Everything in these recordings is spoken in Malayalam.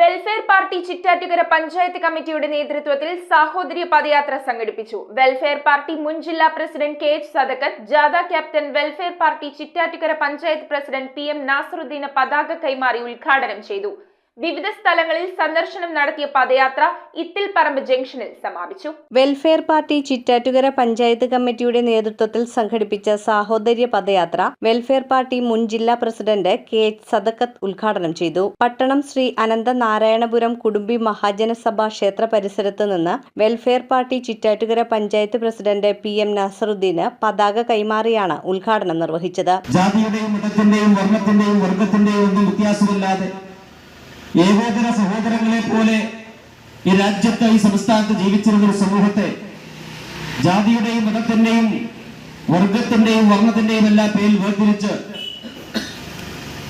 വെൽഫെയർ പാർട്ടി ചിറ്റാറ്റുകര പഞ്ചായത്ത് കമ്മിറ്റിയുടെ നേതൃത്വത്തിൽ സാഹോദര്യ പദയാത്ര സംഘടിപ്പിച്ചു. വെൽഫെയർ പാർട്ടി മുൻ ജില്ലാ പ്രസിഡന്റ് കെ എച്ച് സദക്കത്ത് ജാഥ captain welfare party Chittattukara panchayat president P M നാസറുദ്ദീന് പതാക കൈമാറി ഉദ്ഘാടനം ചെയ്തു. വിവിധ സ്ഥലങ്ങളിൽ സന്ദർശനം നടത്തിയ പദയാത്ര ഇത്തിൽ പറമ്പ് ജംഗ്ഷനിൽ സമാപിച്ചു. വെൽഫെയർ പാർട്ടി ചിറ്റാറ്റുകര പഞ്ചായത്ത് കമ്മിറ്റിയുടെ നേതൃത്വത്തിൽ സംഘടിപ്പിച്ച സാഹോദര്യ പദയാത്ര വെൽഫെയർ പാർട്ടി മുൻ ജില്ലാ പ്രസിഡന്റ് കെ എച്ച് സദക്കത്ത് ഉദ്ഘാടനം ചെയ്തു. പട്ടണം ശ്രീ അനന്ത നാരായണപുരം കുടുംബി മഹാജനസഭാ ക്ഷേത്ര പരിസരത്ത് നിന്ന് welfare party Chittattukara panchayat president P M Naseeruddin പതാക കൈമാറിയാണ് ഉദ്ഘാടനം നിർവഹിച്ചത്. ജാതിയുടെയും മതത്തിന്റെയും വർണത്തിന്റെയും വർഗത്തിന്റെയും ഒന്നും വ്യത്യാസമില്ലാതെ ഏകോദര സഹോദരങ്ങളെ പോലെ ഈ രാജ്യത്ത് ഈ സംസ്ഥാനത്ത് ജീവിച്ചിരുന്ന ഒരു സമൂഹത്തെ ജാതിയുടെയും മതത്തിന്റെയും വർഗത്തിന്റെയും വർണത്തിന്റെയും എല്ലാ പേരിൽ വേർതിരിച്ച്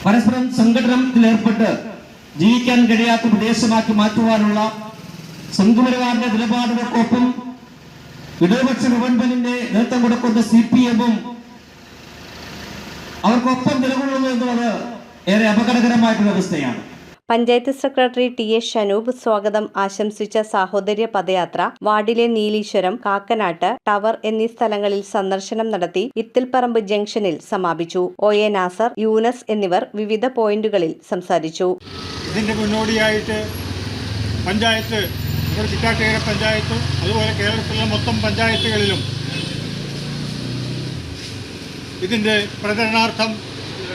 പരസ്പരം സംഘടനത്തിൽ ഏർപ്പെട്ട് ജീവിക്കാൻ കഴിയാത്ത പ്രദേശമാക്കി മാറ്റുവാനുള്ള സംഘപരിവാറിന്റെ നിലപാടുകൾക്കൊപ്പം ഇടതുപക്ഷ ഗവൺമെന്റിന്റെ നേതൃത്വം കൊടുക്കുന്ന സി പി എമ്മും അവർക്കൊപ്പം നിലകൊള്ളുന്നു എന്നുള്ളത് ഏറെ അപകടകരമായിട്ടുള്ള അവസ്ഥയാണ്. Panchayat secretary T S Shanoob സ്വാഗതം ആശംസിച്ച സാഹോദര്യ പദയാത്ര വാർഡിലെ നീലീശ്വരം കാക്കനാട്ട് ടവർ എന്നീ സ്ഥലങ്ങളിൽ സന്ദർശനം നടത്തി ഇത്തിൽപ്പറമ്പ് ജംഗ്ഷനിൽ സമാപിച്ചു. ഒ എ നാസർ യൂനസ് എന്നിവർ വിവിധ പോയിന്റുകളിൽ സംസാരിച്ചു. ഇതിന്റെ മുന്നോടിയായിട്ട് പഞ്ചായത്ത് നമ്മുടെ പഞ്ചായത്ത് അതുപോലെ കേരളത്തിലെ മൊത്തം പഞ്ചായത്തുകളിലും ഇതിന്റെ പ്രചരണാർത്ഥം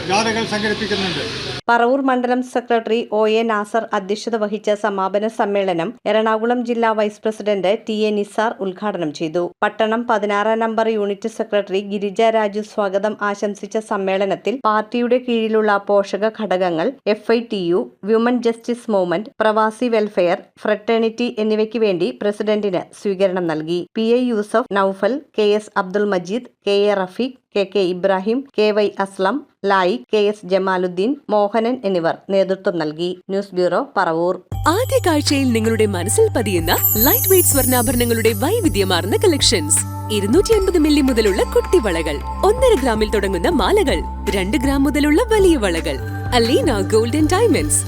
ജാഥകൾ സംഘടിപ്പിക്കുന്നുണ്ട്. പറവൂർ മണ്ഡലം സെക്രട്ടറി ഒ എ നാസർ അധ്യക്ഷത വഹിച്ച സമാപന സമ്മേളനം എറണാകുളം ജില്ലാ vice president T A Nisar ഉദ്ഘാടനം ചെയ്തു. പട്ടണം പതിനാറാം number unit secretary Girija Raju സ്വാഗതം ആശംസിച്ച സമ്മേളനത്തിൽ പാർട്ടിയുടെ കീഴിലുള്ള പോഷക ഘടകങ്ങൾ F I T U women justice movement Pravasi welfare fraternity എന്നിവയ്ക്ക് വേണ്ടി പ്രസിഡന്റിന് സ്വീകരണം നൽകി. P A Yusuf Noufal K S Abdul Majeed K A Rafeeq K K Ibrahim K Y Aslam ലായി K S Jamaluddin Mohanan എന്നിവർ നേതൃത്വം നൽകി. News bureau Paravur. ആദ്യ കാഴ്ചയിൽ നിങ്ങളുടെ മനസ്സിൽ പതിയുന്ന ലൈറ്റ് വെയ്റ്റ് സ്വർണാഭരണങ്ങളുടെ വൈവിധ്യമാർന്ന കളക്ഷൻസ് ഇരുന്നൂറ്റി അൻപത് മില്ലി മുതലുള്ള കുട്ടിവളകൾ ഒന്നര ഗ്രാമിൽ തുടങ്ങുന്ന മാലകൾ. രണ്ട് ഗ്രാം മുതലുള്ള വലിയ വളകൾ. Aleena golden diamonds.